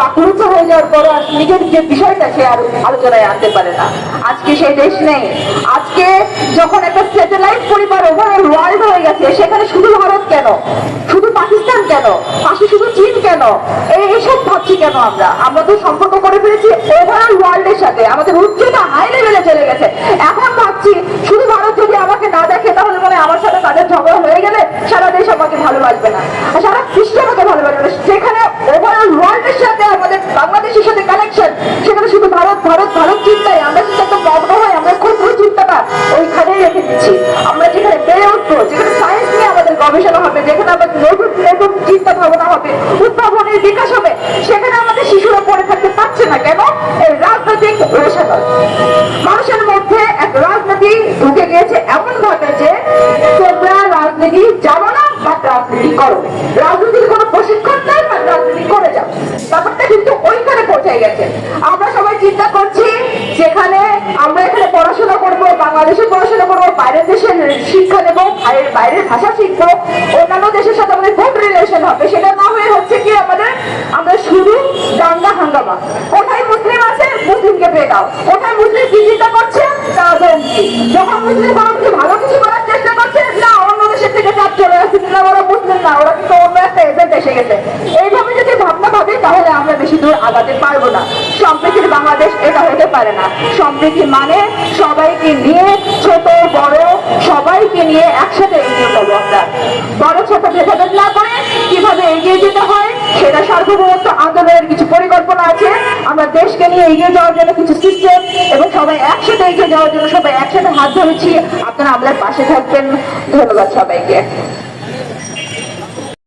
হয়ে যাওয়ার নিজের যে বিষয়টা সে আর আলোচনায় আনতে পারে না। আজকে সেই দেশ নেই। আজকে যখন একটা স্যাটেলাইট পরিবার ওভারঅল ওয়ার্ল্ড হয়ে গেছে, সেখানে শুধু ভারত কেন? শুধু পাকিস্তান কেন? পাশে শুধু চীন কেন? এই এইসব ভাবছি কেন আমরা? আমরা তো সম্পর্ক করে ফেলেছি ওভারঅল ওয়ার্ল্ডের সাথে। আমাদের উচ্চতা হাই লেভেলে চলে গেছে এখন ভাবছি শুধু ভারত যদি আমাকে না দেখে তাহলে মনে হয় আমার সাথে তাদের ঝগড়া হয়ে গেলে সারা দেশ আমাকে ভালোবাসবে না আর সারা বিশ্ব আমাকে ভালোবাসবে না যেখানে ওভারঅল ওয়ার্ল্ডের সাথে আমাদের বাংলাদেশের সাথে কানেকশন সেখানে শুধু ভারত মানুষের মধ্যে রাজনীতি ঢুকে গিয়েছে এমন ভাবে যে রাজনীতি জানো বা রাজনীতি করো। রাজনীতির কোনো প্রশিক্ষণ নেই বা শিক্ষা নেব বাইরের বাইরের ভাষা শিখব। অন্যান্য দেশের সাথে আমাদের গুড রিলেশন হবে। সেটা না হয়ে হচ্ছে কি আমাদের, আমরা শুধু দাঙ্গা হাঙ্গামা। কোথায় মুসলিম আছে, মুসলিমকে পেয়ে দাও। কোথায় মুসলিম কি চিন্তা করছে যখন মুসলিম কোনো কিছু ভালো কিছু করার চেষ্টা করছে, না, অন্য দেশের থেকে চাপ চলে আসছে। না ওরা মুসলিম না, ওরা কিন্তু অন্য একটা এজেন্ট এসে গেছে। এইভাবে যদি ভাবনা ভাবি, তাহলে আমরা বেশি দূর আগাতে পারব না। সম্প্রীতির বাংলাদেশ এটা হতে পারে না। সম্প্রীতি মানে সবাইকে নিয়ে ছোট বড় সবাইকে নিয়ে একসাথে এগিয়ে যাব আমরা বড় ছোট ভেদাভেদ না করে কীভাবে এগিয়ে যেতে হয় সেটা সার্বভৌমত্ব আন্দোলনের কিছু পরিকল্পনা আছে। আমরা দেশকে নিয়ে এগিয়ে যাওয়ার জন্য কিছু সিস্টেম এবং সবাই একসাথে এগিয়ে যাওয়ার জন্য সবাই একসাথে হাত ধরেছি। আপনারা আমাদের পাশে থাকবেন। ধন্যবাদ সবাইকে।